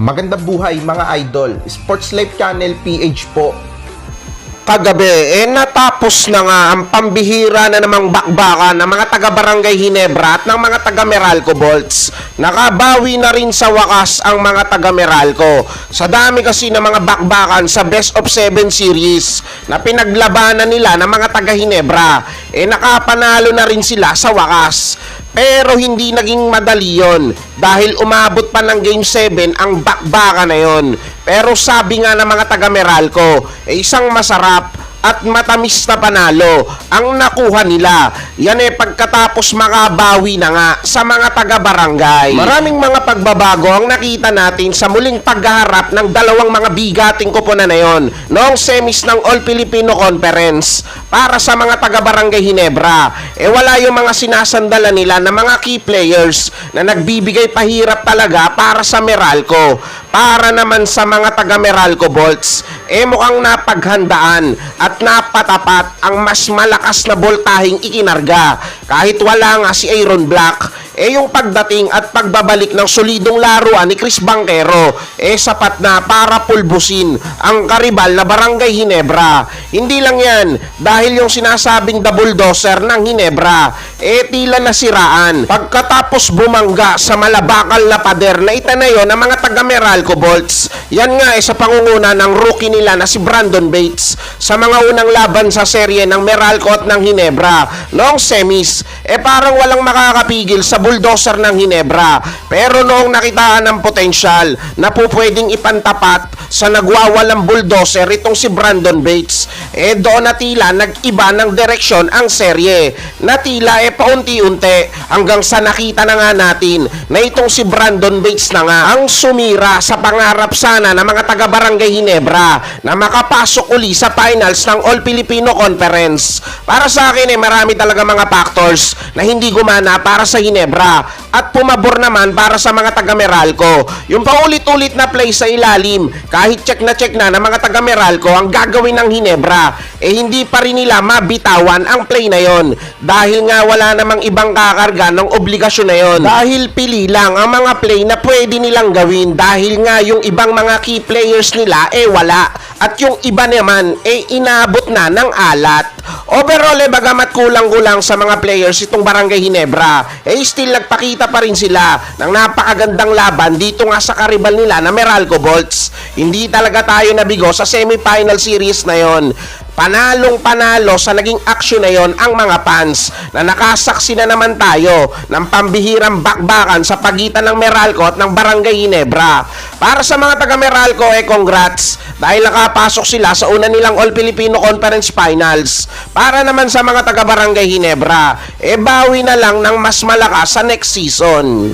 Magandang buhay mga idol. Sports Life Channel PH po. kagabi, eh natapos na nga ang pambihira na namang bakbakan ng mga taga-barangay Hinebra at ng mga taga-Meralco Bolts. Nakabawi na rin sa wakas ang mga taga-Meralco. Sa dami kasi ng mga bakbakan sa Best of 7 series na pinaglabanan nila ng mga taga-Hinebra, eh nakapanalo na rin sila sa wakas. Pero hindi naging madali yon dahil umabot pa ng Game 7 ang bakbaka na yon. Pero sabi nga ng mga taga Meralco, eh, isang masarap at matamis na panalo ang nakuha nila. Yan eh pagkatapos makabawi na nga sa mga taga-barangay. Maraming mga pagbabago ang nakita natin sa muling paghaharap ng dalawang mga bigating koponan na yon noong semis ng All Filipino Conference para sa mga taga-barangay Hinebra. Eh wala yung mga sinasandala nila na mga key players na nagbibigay pahirap talaga para sa Meralco. Para naman sa mga taga Meralco Bolts, eh mukhang napaghandaan at napatapat ang mas malakas na boltahing ikinarga. Kahit wala nga si Aaron Black, eh yung pagdating at pagbabalik ng solidong laruan ni Chris Banquero, eh sapat na para pulbusin ang karibal na Barangay Hinebra. Hindi lang yan, dahil yung sinasabing the bulldozer ng Hinebra, eh tila nasiraan. Pagkatapos bumangga sa malabakal na pader na itanayo ng mga taga Meralco Bolts, yan nga eh sa pangunguna ng rookie nila na si Brandon Bates sa mga unang laban sa serye ng Meralco at ng Hinebra. Noong semis, eh parang walang makakapigil sa bulldozer ng Hinebra. Pero noong nakitaan ng potensyal na po pwedeng ipantapat sa nagwawalang bulldozer itong si Brandon Bates, eh doon na tila nag-iba ng direksyon ang serye. Na tila eh paunti-unti hanggang sa nakita na nga natin na itong si Brandon Bates na nga ang sumira sa pangarap sana ng mga taga-barangay Hinebra na makapasok uli sa finals ng All Filipino Conference. Para sa akin eh marami talaga mga factors na hindi gumana para sa Hinebra at pumabor naman para sa mga taga Meralco. Yung paulit-ulit na play sa ilalim, kahit check na check na ng mga taga Meralco ang gagawin ng Hinebra, eh hindi pa rin nila mabitawan ang play na yon dahil nga wala namang ibang kakarga ng obligasyon na yon. Dahil pili lang ang mga play na pwede nilang gawin dahil nga yung ibang mga key players nila eh wala at yung iba naman eh inabot na ng alat. Overall eh bagamat kulang-kulang sa mga players itong Barangay Hinebra, eh still nagpakita pa rin sila ng napakagandang laban dito nga sa karibal nila na Meralco Bolts. Hindi talaga tayo nabigo sa semifinal series na yon. Panalong panalo sa naging aksyon na yon ang mga fans na nakasaksi na naman tayo ng pambihirang bakbakan sa pagitan ng Meralco at ng Barangay Hinebra. Para sa mga taga Meralco eh congrats dahil nakapasok sila sa una nilang All Filipino Conference Finals. Para naman sa mga taga Barangay Hinebra, eh bawi na lang ng mas malakas sa next season.